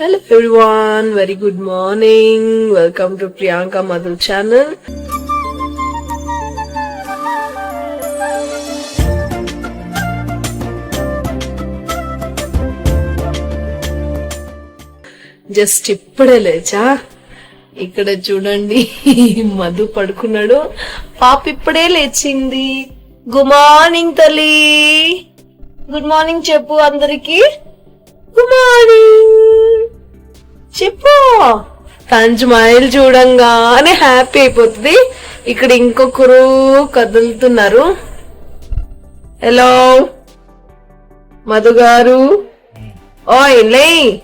Hello everyone very good morning welcome to Priyanka Madhu channel just ఇప్పుడే లేచా? ఇక్కడ చూడండి మధు పడుకున్నాడు. పాప ఇప్పుడే లేచింది. గుడ్ మార్నింగ్ తల్లి. గుడ్ మార్నింగ్ చెప్పు అందరికి. గుడ్ మార్నింగ్ చెప్పు. తన స్మైల్ చూడంగానే హ్యాపీ అయిపోతుంది. ఇక్కడ ఇంకొకరు కదులుతున్నారు. హలో మధు గారు? ఓయ్ లే.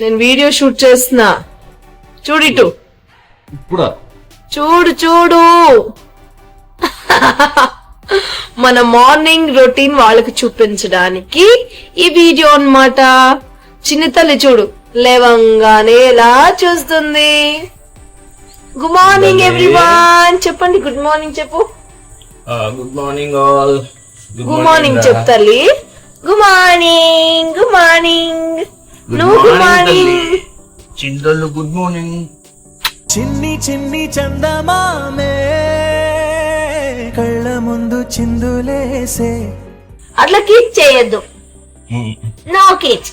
నేను వీడియో షూట్ చేస్తున్నా. చూడిటు ఇప్పుడా? చూడు చూడు. మన మార్నింగ్ రొటీన్ వాళ్ళకి చూపించడానికి ఈ వీడియో అన్నమాట. చిన్న తల్లి చూడు. లేవంగానే ఎలా చూస్తుంది? గుడ్ మార్నింగ్ ఎవ్రీవన్ చెప్పండి గుడ్ మార్నింగ్ చెప్పు. Good morning all good morning చెప్తాలి good morning good morning నువ్వు గుడ్ మార్నింగ్ చింతలు గుడ్ మార్నింగ్ చిన్ని చిన్ని చందమామే. కళ్ళ ముందు చిందులేసే. అట్లా కీచ్ చేయొద్దు. నో కీచ్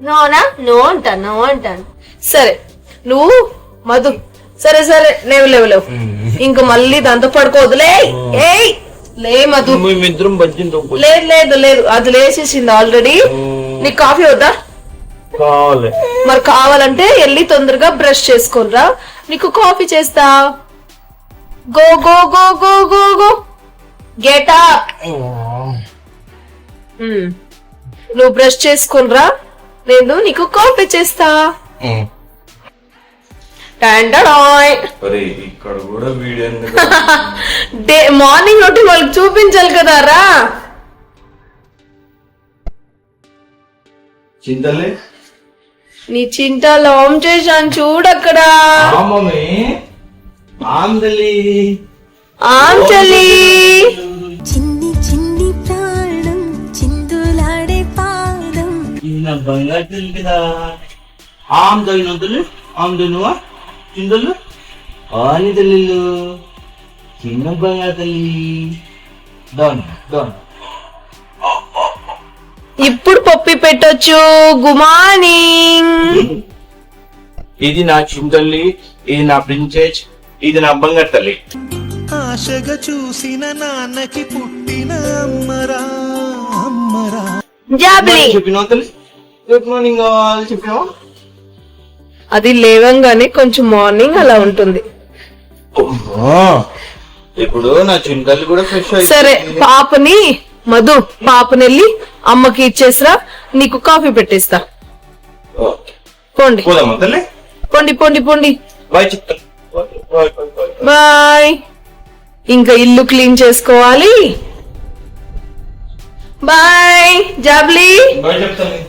నోనా? నో అంటాను నో అంటాను సరే నువ్వు మధు. సరే సరే లేవు లేవు లేవు. ఇంక మళ్ళీ దాంతో పడుకోవద్దులే ఏయ్ లే మధు. మేమిద్దరం లేదు లేదు లేదు. అది లేచేసింది ఆల్రెడీ. నీకు కాఫీ వద్దా? కావాలి. మరి కావాలంటే వెళ్ళి తొందరగా బ్రష్ చేసుకోనరా. నీకు కాఫీ చేస్తా. Go go go go go go. Get. Up నువ్వు బ్రష్ చేసుకునిరా. నేను నీకు కాఫీ చేస్తా. డే మార్నింగ్ రొటీన్ వాళ్ళకి చూపించాలి కదా రా. నీ చింత లామ్ చేశాను చూడక్కడ మమ్మీ ఆందలి బంగారు తల్లి కదా ఆమ్ తగినంతలు ఆమ్ నువ్వా చింతలు ఆని తల్లిలు చిన్న బంగారు తల్లి. డన్ డన్ ఇప్పుడు పప్పి పెట్టొచ్చు. గుడ్ మార్నింగ్ ఇది నా చింతల్లి ఇది నా ప్రిన్సెస్ ఇది నా బంగారు తల్లి. ఆశగా చూసిన నాన్నకి పుట్టిన అమ్మరా అమ్మరా. జాబ్లీ. చెప్పినావు తల్లి? గుడ్ మార్నింగ్ ఆల్ అది లేవంగానే కొంచెం మార్నింగ్ అలా ఉంటుంది. ఇప్పుడు నా కూడా ఫ్రెష్ సరే పాపని మధు పాపని వెళ్ళి అమ్మకి ఇచ్చేసిరా నీకు కాఫీ పెట్టిస్తా. పోండి. పోండి పోండి పోండి. బాయ్ ఇంకా ఇల్లు క్లీన్ చేసుకోవాలి. బాయ్ జాబ్లీ.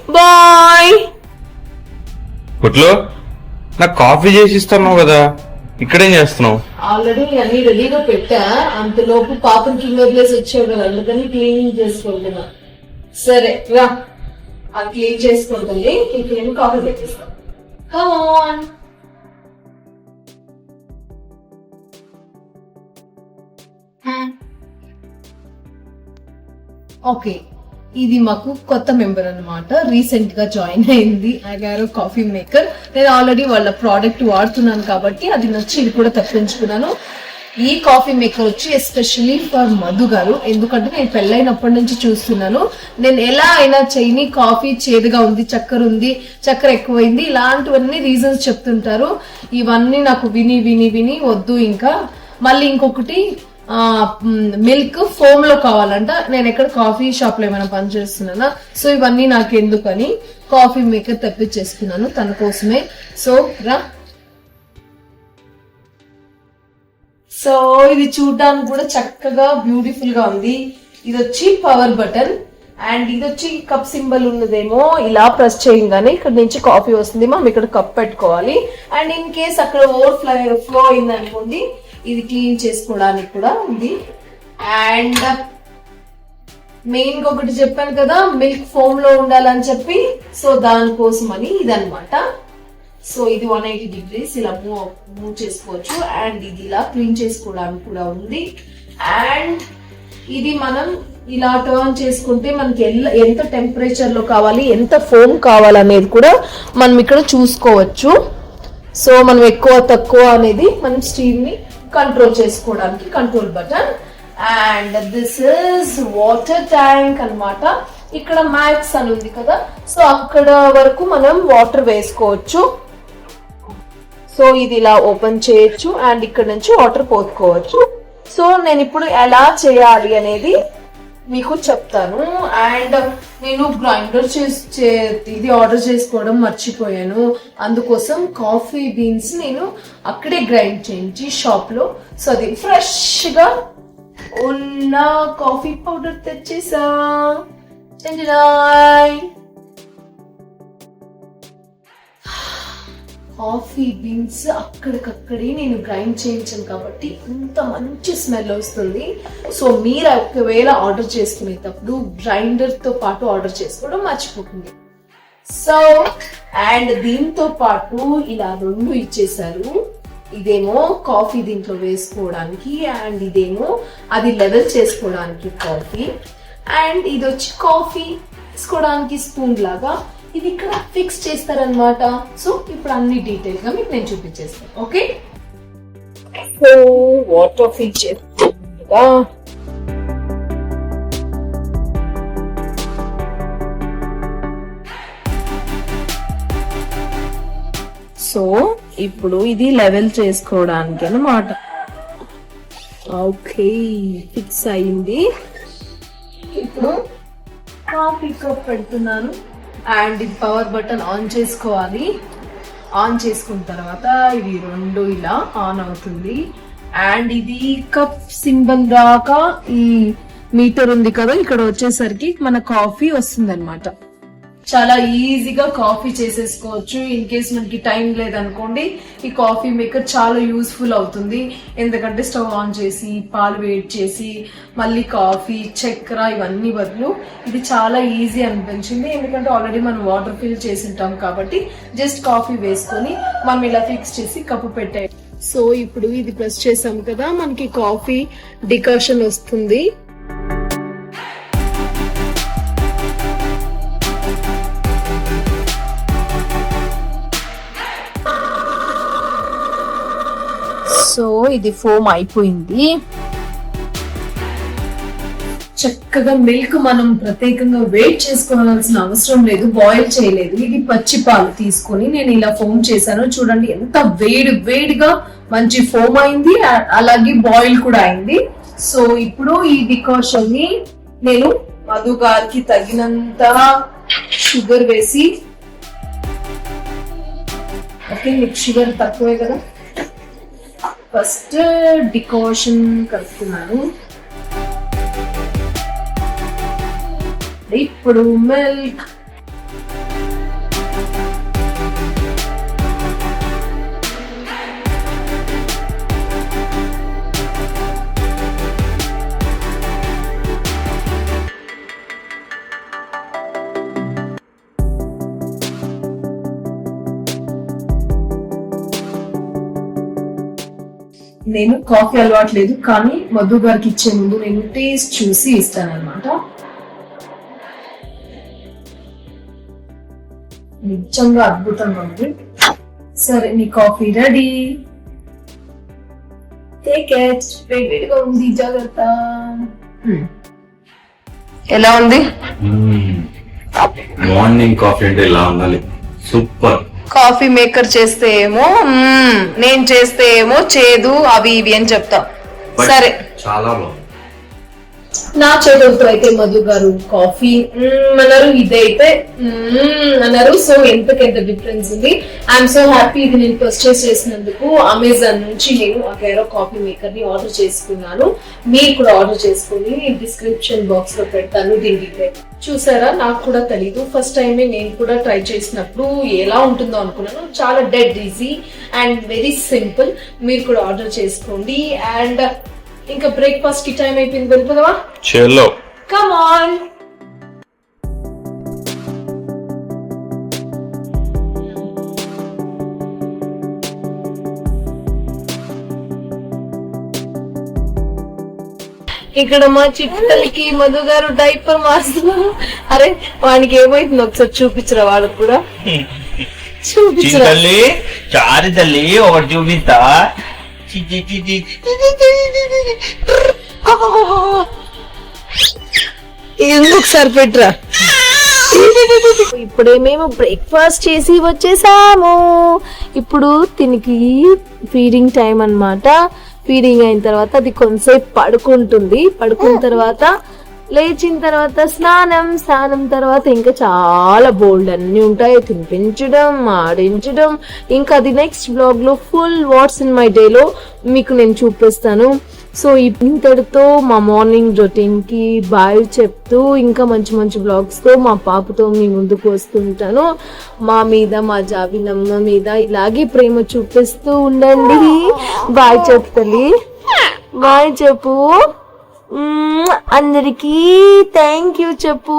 బాయ్. గుట్లో నాకు కాఫీ చేసి ఇస్తున్నావు కదా ఇక్కడేం చేస్తున్నావు? ఆల్రెడీ అన్ని రెడీగా పెట్టా అంతలోపు పాపం కింద వదిలేసి వచ్చావు కదా అందుకని క్లీనింగ్ చేసుకుంటున్నా. సరే రా. అది క్లీన్ చేసుకుంటుంది ఇంకేం కాఫీ పెట్టిస్తాం. కమాన్ ఓకే ఇది మాకు కొత్త మెంబర్ అన్నమాట. రీసెంట్గా జాయిన్ అయింది అగారో కాఫీ మేకర్ నేను ఆల్రెడీ వాళ్ళ ప్రోడక్ట్ వాడుతున్నాను కాబట్టి అది నచ్చి ఇది కూడా తప్పించుకున్నాను. ఈ కాఫీ మేకర్ వచ్చి ఎస్పెషల్లీ ఫర్ మధు గారు. ఎందుకంటే నేను పెళ్ళైనప్పటి నుంచి చూస్తున్నాను. నేను ఎలా అయినా చేయని కాఫీ చేదుగా ఉంది చక్కెర ఉంది చక్కెర ఎక్కువైంది ఇలాంటివన్నీ రీజన్స్ చెప్తుంటారు. ఇవన్నీ నాకు విని విని విని వద్దు ఇంకా. మళ్ళీ ఇంకొకటి మిల్క్ ఫోమ్లో కావాలంట. నేను ఎక్కడ కాఫీ షాప్లో ఏమైనా పని చేస్తున్నానా? సో ఇవన్నీ నాకు ఎందుకని కాఫీ మేకర్ తెప్పించేసుకున్నాను తన కోసమే. సో రా. సో ఇది చూడడానికి కూడా చక్కగా బ్యూటిఫుల్గా ఉంది. ఇది వచ్చి పవర్ బటన్ అండ్ ఇది వచ్చి కప్ సింబల్ ఉన్నదేమో. ఇలా ప్రెస్ చేయగానే ఇక్కడ నుంచి కాఫీ వస్తుంది. మనం ఇక్కడ కప్ పెట్టుకోవాలి. అండ్ ఇన్ కేస్ అక్కడ ఓవర్ ఫ్లో ఫ్లో అయింది అనుకోండి ఇది క్లీన్ చేసుకోవడానికి కూడా ఉంది. అండ్ మెయిన్గా ఒకటి చెప్పాను కదా మిల్క్ ఫోమ్లో ఉండాలని చెప్పి సో దానికోసం అని ఇదన్నమాట. సో ఇది వన్ ఎయిటీ డిగ్రీస్ ఇలా మూవ్ మూవ్ చేసుకోవచ్చు. అండ్ ఇది ఇలా క్లీన్ చేసుకోవడానికి కూడా ఉంది. అండ్ ఇది మనం ఇలా టర్న్ చేసుకుంటే మనకి ఎంత టెంపరేచర్లో కావాలి ఎంత ఫోమ్ కావాలనేది కూడా మనం ఇక్కడ చూసుకోవచ్చు. సో మనం ఎక్కువ తక్కువ అనేది మనం స్టీమ్ని కంట్రోల్ చేసుకోవడానికి control button and this is water tank అన్నమాట. ఇక్కడ మ్యాక్స్ అని ఉంది కదా. సో అక్కడ వరకు మనం వాటర్ వేసుకోవచ్చు. సో ఇది ఇలా ఓపెన్ చేయొచ్చు. అండ్ ఇక్కడ నుంచి వాటర్ పోసుకోవచ్చు. సో నేను ఇప్పుడు ఎలా చేయాలి అనేది మీకు చెప్తాను. అండ్ నేను గ్రైండర్ చేసే ఇది ఆర్డర్ చేసుకోవడం మర్చిపోయాను. అందుకోసం కాఫీ బీన్స్ నేను అక్కడే గ్రైండ్ చేయించి షాప్లో సో అది ఫ్రెష్గా ఉన్న కాఫీ పౌడర్ తెచ్చేసా. కాఫీ బీన్స్ అక్కడికక్కడే నేను గ్రైండ్ చేయించాను కాబట్టి ఇంత మంచి స్మెల్ వస్తుంది. సో మీరు ఒకవేళ ఆర్డర్ చేసుకునేటప్పుడు గ్రైండర్తో పాటు ఆర్డర్ చేసుకోవడం మర్చిపోతుంది సో అండ్ దీంతో పాటు ఇలా రెండు ఇచ్చేసారు ఇదేమో కాఫీ దీంట్లో వేసుకోవడానికి అండ్ ఇదేమో అది లెవెల్ చేసుకోవడానికి కాఫీ. అండ్ ఇది వచ్చి కాఫీ తీసుకోవడానికి స్పూన్ లాగా ఇది ఇక్కడ ఫిక్స్ చేస్తారనమాట సో ఇప్పుడు అన్ని డీటెయిల్గా మీకు నేను చూపించేస్తాను. ఓకే సో వాటర్ ఫిల్ చేస్తుండగా సో ఇప్పుడు ఇది లెవెల్ చేసుకోవడానికి అన్నమాట. ఓకే ఫిక్స్ అయింది. ఇప్పుడు కాఫీ కప్ పెడుతున్నాను. అండ్ ఇది పవర్ బటన్ ఆన్ చేసుకోవాలి. ఆన్ చేసుకున్న తర్వాత ఇది రెండు ఇలా ఆన్ అవుతుంది. అండ్ ఇది కప్ సింబల్ దాకా ఈ మీటర్ ఉంది కదా ఇక్కడ వచ్చేసరికి మన కాఫీ వస్తుంది చాలా ఈజీగా కాఫీ చేసేసుకోవచ్చు. ఇన్ కేస్ మనకి టైం లేదనుకోండి ఈ కాఫీ మేకర్ చాలా యూస్ఫుల్ అవుతుంది. ఎందుకంటే స్టవ్ ఆన్ చేసి పాలు వేడి చేసి మళ్ళీ కాఫీ చక్కెర ఇవన్నీ బదులు ఇది చాలా ఈజీ అనిపించింది. ఎందుకంటే ఆల్రెడీ మనం వాటర్ ఫిల్ చేసి ఉంటాం కాబట్టి జస్ట్ కాఫీ వేసుకొని మనం ఇలా ఫిక్స్ చేసి కప్పు పెట్టాయి సో ఇప్పుడు ఇది ప్రెస్ చేసాం కదా మనకి కాఫీ డికాషన్ వస్తుంది. ఇది ఫోమ్ అయిపోయింది. చక్కగా మిల్క్ మనం ప్రత్యేకంగా వెయిట్ చేసుకోవాల్సిన అవసరం లేదు బాయిల్ చేయలేదు. ఇది పచ్చి పాలు తీసుకొని నేను ఇలా ఫోమ్ చేశాను. చూడండి ఎంత వేడి వేడిగా మంచి ఫోమ్ అయింది. అలాగే బాయిల్ కూడా అయింది. సో ఇప్పుడు ఈ డికాషన్ని నేను మధు గారికి తగినంత షుగర్ వేసి ఓకే మీకు షుగర్ తక్కువే కదా? ఫస్ట్ డికాషన్ కలుపుతున్నాను. ఇప్పుడు మిల్క్ నేను కాఫీ అలవాట్లేదు కానీ మధు గారికి ఇచ్చే ముందు నేను టేస్ట్ చూసి ఇస్తానన్నమాట నిజంగా అద్భుతంగా ఉంది సరే నీ కాఫీ రెడీ. టేక్ ఇట్ వేడిగా ఉంది జాగ్రత్త. ఎలా ఉంది? మార్నింగ్ కాఫీ అంటే ఇలా ఉండాలి? సూపర్. కాఫీ మేకర్ చేస్తే ఏమో నేను చేస్తే ఏమో చేదు అవి ఇవి అని చెప్తా. సరే. చాలా బాగుంది. నా చేతులతో అయితే మధు గారు కాఫీ అన్నారు. ఇదైతే అన్నారు. సో ఎంతకెంత డిఫరెన్స్ ఉంది. ఐఎమ్ సో హ్యాపీ ఇది నేను పర్చేస్ చేసినందుకు. అమెజాన్ నుంచి నేను అగైరో కాఫీ మేకర్ని ఆర్డర్ చేసుకున్నాను. మీరు కూడా ఆర్డర్ చేసుకుని డిస్క్రిప్షన్ బాక్స్లో పెడతాను దీని డీటెయిల్ చూసారా? నాకు కూడా తెలీదు. ఫస్ట్ టైమే నేను కూడా ట్రై చేసినప్పుడు ఎలా ఉంటుందో అనుకున్నాను. చాలా dead easy and very simple మీరు కూడా ఆర్డర్ చేసుకోండి. అండ్ ఇంకా బ్రేక్ఫాస్ట్కి టైం అయిపోయింది వెళ్ళిపోదావా చెల్లో. కమ్ ఆన్ ఇక్కడ మా చిట్టలకి మధు గారు డైపర్ మారుస్తున్నారు. అరే వానికి ఏమైతుంది ఒకసారి చూపించరా వాళ్ళకి కూడా? చూపించరా? చారి తల్లి ఒకటి చూపిస్తా. ఎందుకు సార్ పెట్రా? ఇప్పుడే మేము బ్రేక్ఫాస్ట్ చేసి వచ్చేసాము. ఇప్పుడు దీనికి ఫీడింగ్ టైం అన్నమాట. ఫీడింగ్ అయిన తర్వాత అది కొంతసేపు పడుకుంటుంది. పడుకున్న తర్వాత లేచిన తర్వాత స్నానం స్నానం తర్వాత ఇంకా చాలా బోల్డ్ అన్ని ఉంటాయి. తినిపించడం ఆడించడం. ఇంకా అది నెక్స్ట్ బ్లాగ్లో ఫుల్ వాట్స్ ఇన్ మై డేలో మీకు నేను చూపిస్తాను. సో ఇంతటితో మా మార్నింగ్ రొటీన్కి బాయ్ చెప్తూ ఇంకా మంచి మంచి బ్లాగ్స్తో మా పాపతో మీ ముందుకు వస్తుంటాను. మా మీద మా జాబిలమ్మ మీద ఇలాగే ప్రేమ చూపిస్తూ ఉండండి. బాయ్ చెప్తలి బాయ్ చెప్పు. అందరికీ థ్యాంక్ యూ చెప్పు.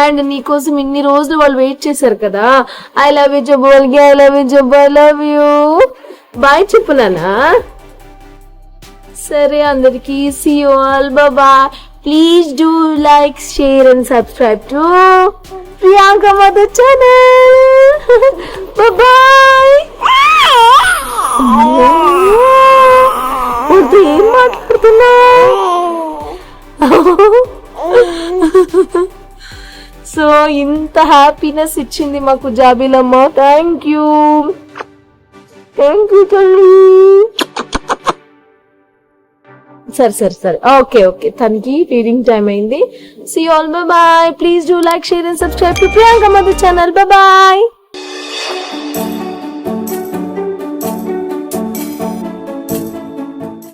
అండ్ నీకోసం ఇన్ని రోజులు వాళ్ళు వెయిట్ చేశారు కదా. ఐ లవ్ యూ చెప్పు వాళ్ళకి. ఐ లవ్ యూ చెప్పు ఐ లవ్ యూ బాయ్ చెప్పు నానా సరే అందరికి see you all bye please do like share and subscribe to Priyanka Madhu channel bye ఏం మాట్లాడుతున్నావు? సో ఇంత హ్యాపీనెస్ ఇచ్చింది మాకు జాబిలమ్మ. థ్యాంక్ యూ థ్యాంక్ యూ తల్లి. సరే సరే సరే. ఓకే ఓకే తనకి ఫీలింగ్ టైం అయింది. See all bye please do like share and subscribe to Priyanka Madhu channel bye